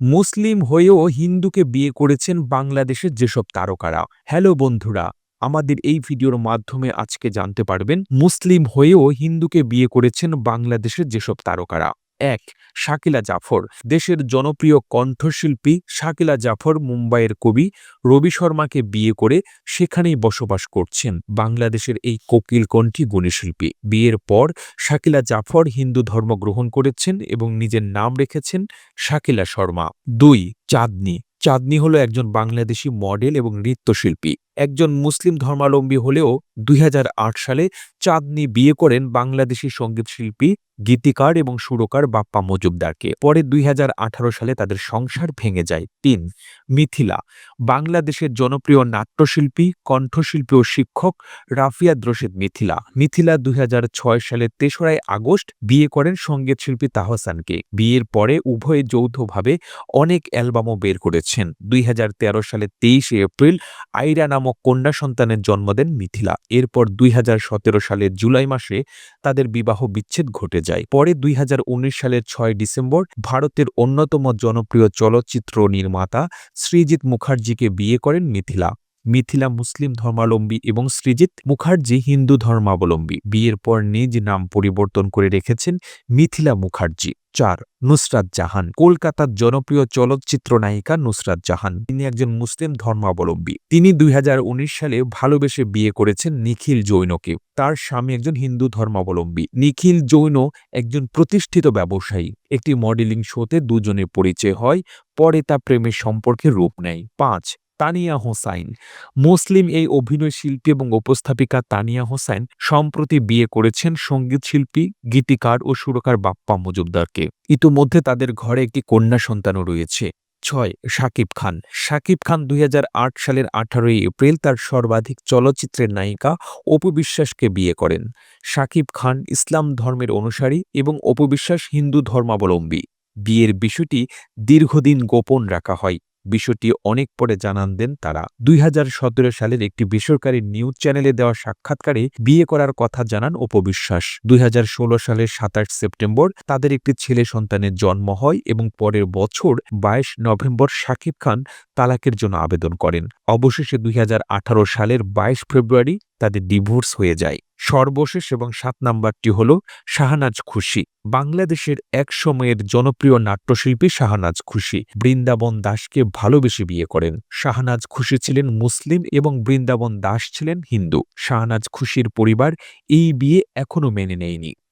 মুসলিম হয়েও হিন্দুকে বিয়ে করেছেন বাংলাদেশের যেসব তারকারা। হ্যালো বন্ধুরা, আমাদের এই ভিডিওর মাধ্যমে আজকে জানতে পারবেন, মুসলিম হয়েও হিন্দুকে বিয়ে করেছেন বাংলাদেশের যেসব তারকারা। এক, শাকিলা জাফর। দেশের জনপ্রিয় কণ্ঠশিল্পী শাকিলা জাফর মুম্বাইয়ের কবি রবি শর্মাকে বিয়ে করে সেখানেই বসবাস করছেন। বাংলাদেশের এই কোকিল কণ্ঠী গুণীশিল্পী। বিয়ের পর শাকিলা জাফর হিন্দু ধর্ম গ্রহণ করেছেন এবং নিজের নাম রেখেছেন শাকিলা শর্মা। দুই, চাঁদনি। চাঁদনি হলো একজন বাংলাদেশি মডেল এবং নৃত্যশিল্পী। একজন মুসলিম ধর্মাবলম্বী হলেও দুই হাজার আট সালে চাঁদনি বিয়ে করেন বাংলাদেশি সংগীত শিল্পী, গীতিকার এবং সুরকার বাপ্পা মজুমদারকে। পরে দুই হাজার আঠারো সালে তাদের সংসার ভেঙে যায়। তিন, মিথিলা, বাংলাদেশের জনপ্রিয় নাট্যশিল্পী, কণ্ঠশিল্পী ও শিক্ষক রাফিয়াদ রশিদ মিথিলা। মিথিলা দুই সালের তেসরাই আগস্ট বিয়ে করেন সংগীত শিল্পী তাহসানকে। বিয়ের পরে উভয়ে যৌথভাবে অনেক অ্যালবামও বের করেছেন। দুই সালে তেইশে এপ্রিল আইরা নামক কন্যা সন্তানের জন্ম দেন মিথিলা। এরপর দুই হাজার সতেরো সালের জুলাই মাসে তাদের বিবাহ বিচ্ছেদ ঘটে যায়। পরে দুই হাজার উনিশ সালের ছয় ডিসেম্বর ভারতের অন্যতম জনপ্রিয় চলচ্চিত্র নির্মাতা শ্রীজিৎ মুখার্জিকে বিয়ে করেন মিথিলা। মিথিলা মুসলিম ধর্মাবলম্বী এবং শ্রীজিৎ মুখার্জি হিন্দু ধর্মাবলম্বী। বিয়ের পর নিজ নাম পরিবর্তন করে রেখেছেন মিথিলা মুখার্জি। চার, নুসরাত জাহান। কলকাতার জনপ্রিয় চলচ্চিত্র নায়িকা নুসরাত জাহান। তিনি একজন মুসলিম ধর্মাবলম্বী। তিনি দুই হাজার উনিশ সালে ভালোবেসে বিয়ে করেছেন নিখিল জৈনকে। তার স্বামী একজন হিন্দু ধর্মাবলম্বী। নিখিল জৈন একজন প্রতিষ্ঠিত ব্যবসায়ী। একটি মডেলিং শোতে দুজনের পরিচয় হয়, পরে তা প্রেমের সম্পর্কে রূপ নেয়। পাঁচ তানিয়া হোসাইন। মুসলিম এই অভিনয় শিল্পী এবং উপস্থাপিকা তানিয়া হোসাইন সম্প্রতি বিয়ে করেছেন সংগীত শিল্পী, গীতিকার ও সুরকার বাপ্পা মজুমদারকে। ইতোমধ্যে তাদের ঘরে একটি কন্যা সন্তানও রয়েছে। ছয়, শাকিব খান। শাকিব খান দুই হাজার আট সালের আঠারোই এপ্রিল তার সর্বাধিক চলচ্চিত্রের নায়িকা অপু বিশ্বাসকে বিয়ে করেন। শাকিব খান ইসলাম ধর্মের অনুসারী এবং অপু বিশ্বাস হিন্দু ধর্মাবলম্বী। বিয়ের বিষয়টি দীর্ঘদিন গোপন রাখা হয়। বিষয়টি অনেক পরে জানান দেন তারা। দুই হাজার সতেরো সালের একটি বেসরকারি নিউজ চ্যানেলে দেওয়া সাক্ষাৎকারে বিয়ে করার কথা জানান অপবিশ্বাস। দুই সালের সাতাশ সেপ্টেম্বর তাদের একটি ছেলে সন্তানের জন্ম হয় এবং পরের বছর বাইশ নভেম্বর শাকিব খান তালাকের জন্য আবেদন করেন। অবশেষে দুই হাজার আঠারো সালের বাইশ ফেব্রুয়ারি তাদের ডিভোর্স হয়ে যায়। সর্বশেষ এবং সাত নাম্বারটি হল শাহনাজ খুশি। বাংলাদেশের এক সময়ের জনপ্রিয় নাট্যশিল্পী শাহনাজ খুশি। বৃন্দাবন দাসকে ভালোবেসে বিয়ে করেন। শাহনাজ খুশি ছিলেন মুসলিম এবং বৃন্দাবন দাস ছিলেন হিন্দু। শাহনাজ খুশির পরিবার এই বিয়ে এখনও মেনে নেয়নি।